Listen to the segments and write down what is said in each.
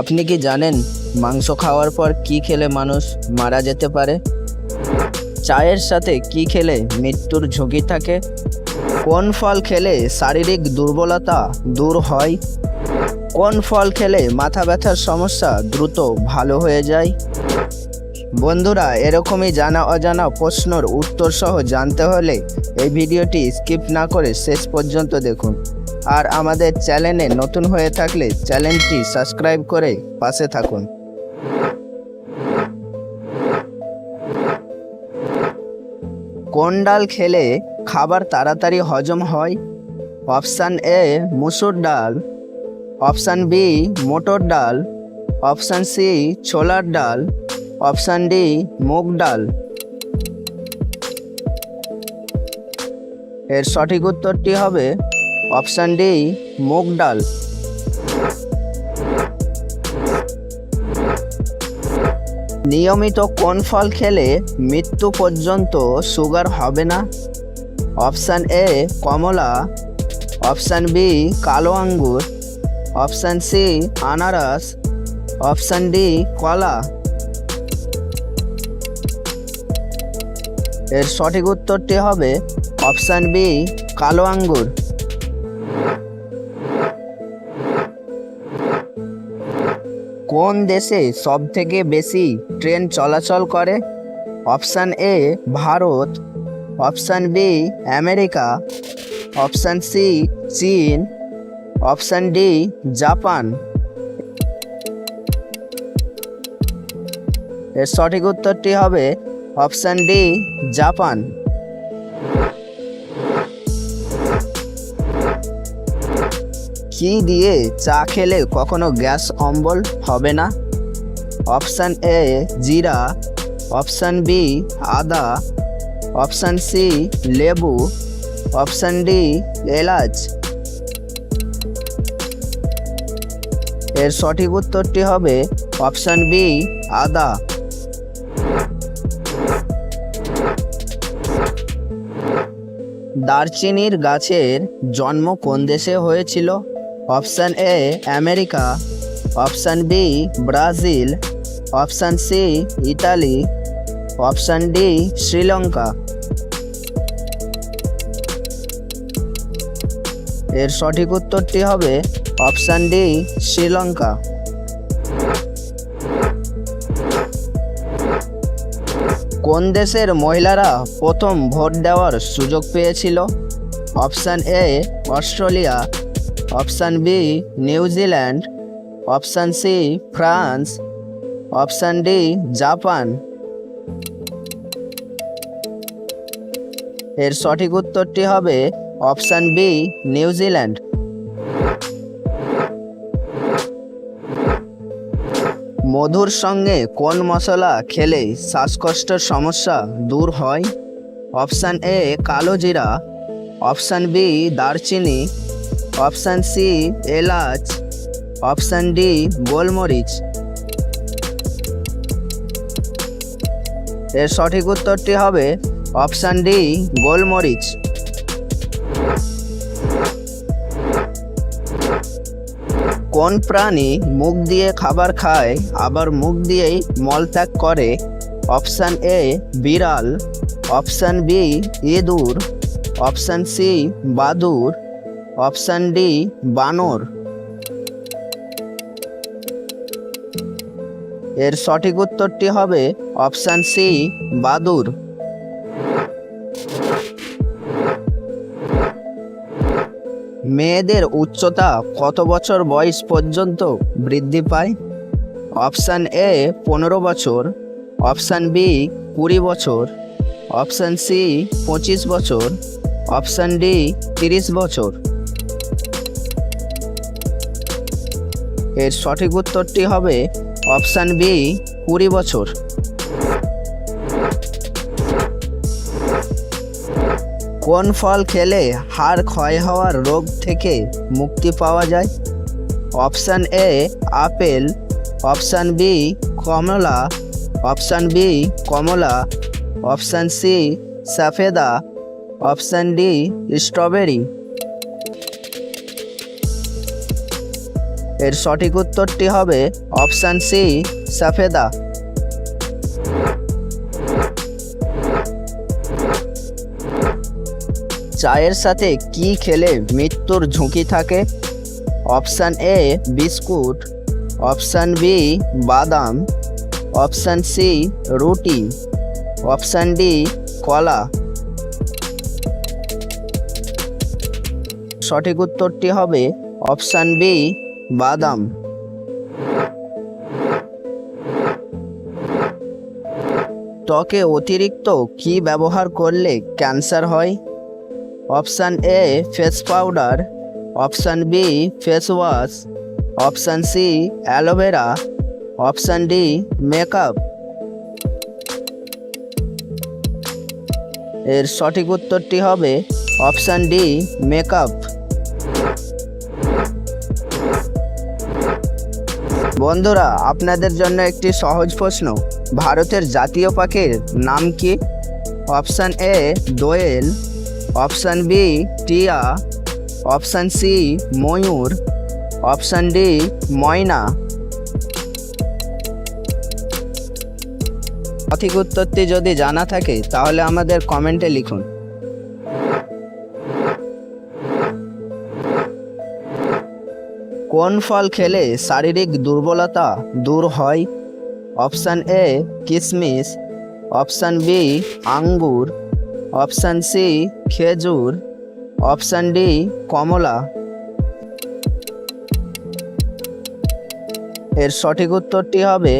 আপনি কি জানেন মাংস খাওয়ার পর কি খেলে মানুষ মারা যেতে পারে? চায়ের সাথে কি খেলে মৃত্যুর ঝুঁকি থাকে? কোন ফল খেলে শারীরিক দুর্বলতা দূর হয়? কোন ফল খেলে মাথা ব্যথার সমস্যা দ্রুত ভালো হয়ে যায়? বন্ধুরা, এরকমই জানা অজানা প্রশ্নর উত্তর সহ জানতে হলে এই ভিডিওটি স্কিপ না করে শেষ পর্যন্ত দেখুন। আর আমাদের চ্যানেলে নতুন হয়ে থাকলে চ্যানেলটি সাবস্ক্রাইব করে পাশে থাকুন। কোন ডাল খেলে খাবার তাড়াতাড়ি হজম হয়? অপশান এ, মুসুর ডাল। অপশান বি, মটর ডাল। অপশান সি, ছোলার ডাল। অপশান ডি, মুগ ডাল। এর সঠিক উত্তরটি হবে অপশান ডি, মুগ ডাল। নিয়মিত কোন ফল খেলে মৃত্যু পর্যন্ত সুগার হবে না? অপশান এ, কমলা। অপশান বি, কালো আঙ্গুর। অপশান সি, আনারস। অপশান ডি, কলা। এর সঠিক উত্তরটি হবে অপশান বি, কালো আঙ্গুর। কোন দেশে সব থেকে বেশি ট্রেন চলাচল করে? Option A Bharat. Option B America. Option C চীন। Option D Japan. এর সঠিক উত্তরটি হবে অপশান ডি জাপান। কি দিয়ে চা খেলে কখনো গ্যাস অম্বল হবে না? অপশান এ জিরা। অপশান বি আদা। অপশান সি লেবু। অপশান ডি এলাচ। এর সঠিক উত্তরটি হবে অপশান বি আদা। দারচিনির গাছের জন্ম কোন দেশে হয়েছিল? Option A America, option B Brazil, option C Italy, option D Sri Lanka. এর সঠিক উত্তরটি হবে অপশান ডি শ্রীলঙ্কা। কোন দেশের মহিলারা প্রথম ভোট দেওয়ার সুযোগ পেয়েছিল? Option A Australia option B New Zealand option C, France. Option D, Japan. এর সঠিক উত্তরটি হবে অপশান বি নিউজিল্যান্ড মধুর সঙ্গে কোন মশলা খেলে শ্বাসকষ্টের সমস্যা দূর হয়? অপশান এ, কালো জিরা। অপশান বি, দারচিনি। অপশান সি, এলাচ। অপশান ডি, গোলমরিচ। এর সঠিক উত্তরটি হবে অপশান ডি, গোলমরিচ। কোন প্রাণী মুখ দিয়ে খাবার খায়, আবার মুখ দিয়েই মলত্যাগ করে? অপশান এ, বিড়াল। অপশান বি, ইঁদুর। অপশান সি, বাদুর। অপশান ডি, বানর। এর সঠিক উত্তরটি হবে অপশান সি, বাদুর। মেয়েদের উচ্চতা কত বছর বয়স পর্যন্ত বৃদ্ধি পায়? অপশান এ, পনেরো বছর। অপশান বি, কুড়ি বছর। অপশান সি, পঁচিশ বছর। অপশান ডি, তিরিশ বছর। এর সঠিক উত্তরটি হবে অপশান বি, কুড়ি বছর। কোন ফল খেলে হাড় ক্ষয় হওয়ার রোগ থেকে মুক্তি পাওয়া যায়? Option A, apple. Option B, Kamala. Option B, কমলা। অপশান সি সাফেদা অপশান ডি, স্ট্রবেরি। এর সঠিক উত্তরটি হবে অপশান সি, সাফেদা। চায়ের সাথে কি খেলে মৃত্যুর ঝুঁকি থাকে? Option A, biscuit. Option B, বাদাম। অপশান সি, রুটি। অপশান ডি, কলা। সঠিক উত্তরটি হবে অপশান বি বাদাম। ত্বকে অতিরিক্ত কি ব্যবহার করলে ক্যান্সার হয়? Option A, face powder. Option B, face wash. Option C, aloe vera. Option D, makeup. এর সঠিক উত্তরটি হবে অপশান ডি, মেকআপ। বন্ধুরা, আপনাদের জন্য একটি সহজ প্রশ্ন। ভারতের জাতীয় পাখির নাম কি? অপশান এ, দোয়েল, অপশান বি, টিয়া, অপশান সি, ময়ূর, অপশান ডি, ময়না। সঠিক উত্তরটি যদি জানা থাকে, তাহলে আমাদের কমেন্টে লিখুন। কোন ফল খেলে শারীরিক দুর্বলতা দূর হয়? অপশান এ কিশমিশ অপশান বি, আঙ্গুর। অপশান সি, খেজুর। অপশান ডি, কমলা। এর সঠিক উত্তরটি হবে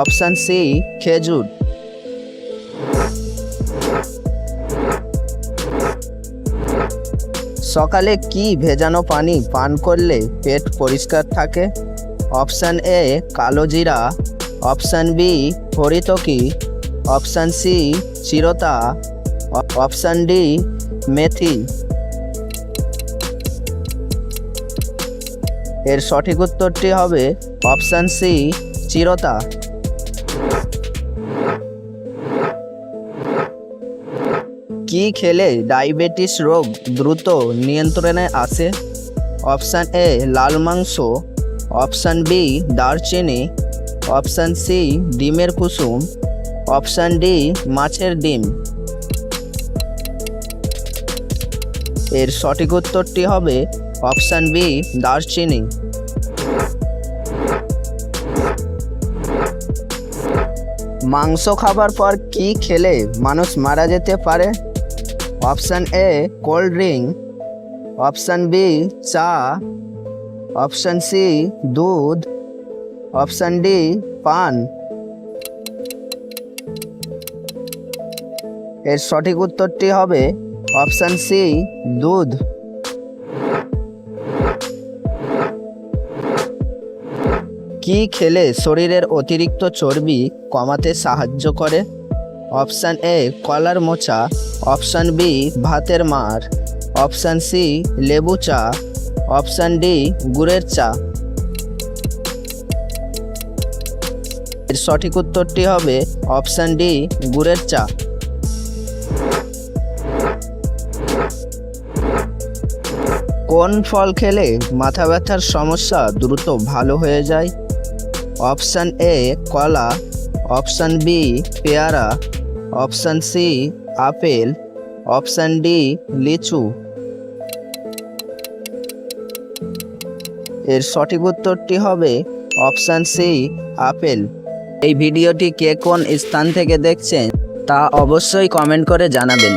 অপশান সি, খেজুর। সকালে কি ভেজানো পানি পান করলে পেট পরিষ্কার থাকে? অপশান এ কালো জিরা। অপশান বি হরিতকি অপশান সি চিরতা। অপশান ডি মেথি। এর সঠিক উত্তরটি হবে অপশান সি চিরতা। কি খেলে ডায়াবেটিস রোগ দ্রুত নিয়ন্ত্রণে আসে? অপশান এ লাল মাংস। অপশান বি দারচিনি। অপশান সি ডিমের কুসুম। অপশান ডি মাছের ডিম। এর সঠিক উত্তরটি হবে অপশান বি দারচিনি। মাংস খাবার পর কি খেলে মানুষ মারা যেতে পারে? Option A, cold drink option B, চা। অপশান সি, দুধ। অপশান ডি, পান। এর সঠিক উত্তরটি হবে অপশান সি, দুধ। কি খেলে শরীরের অতিরিক্ত চর্বি কমাতে সাহায্য করে? অপশান এ কলার মোচা, অপশান বি ভাতের মার, অপশান সি লেবু চা, অপশান ডি গুড়ের চা। এর সঠিক উত্তরটি হবে অপশান ডি গুড়ের চা। কোন ফল খেলে মাথা ব্যথার সমস্যা দ্রুত ভালো হয়ে যায়? অপশান এ কলা, অপশান বি পেয়ারা option C, apple. Option D, লিচু। এর সঠিক উত্তরটি হবে অপশান সি, আপেল। এই ভিডিওটি কে কোন স্থান থেকে দেখছেন তা অবশ্যই কমেন্ট করে জানাবেন।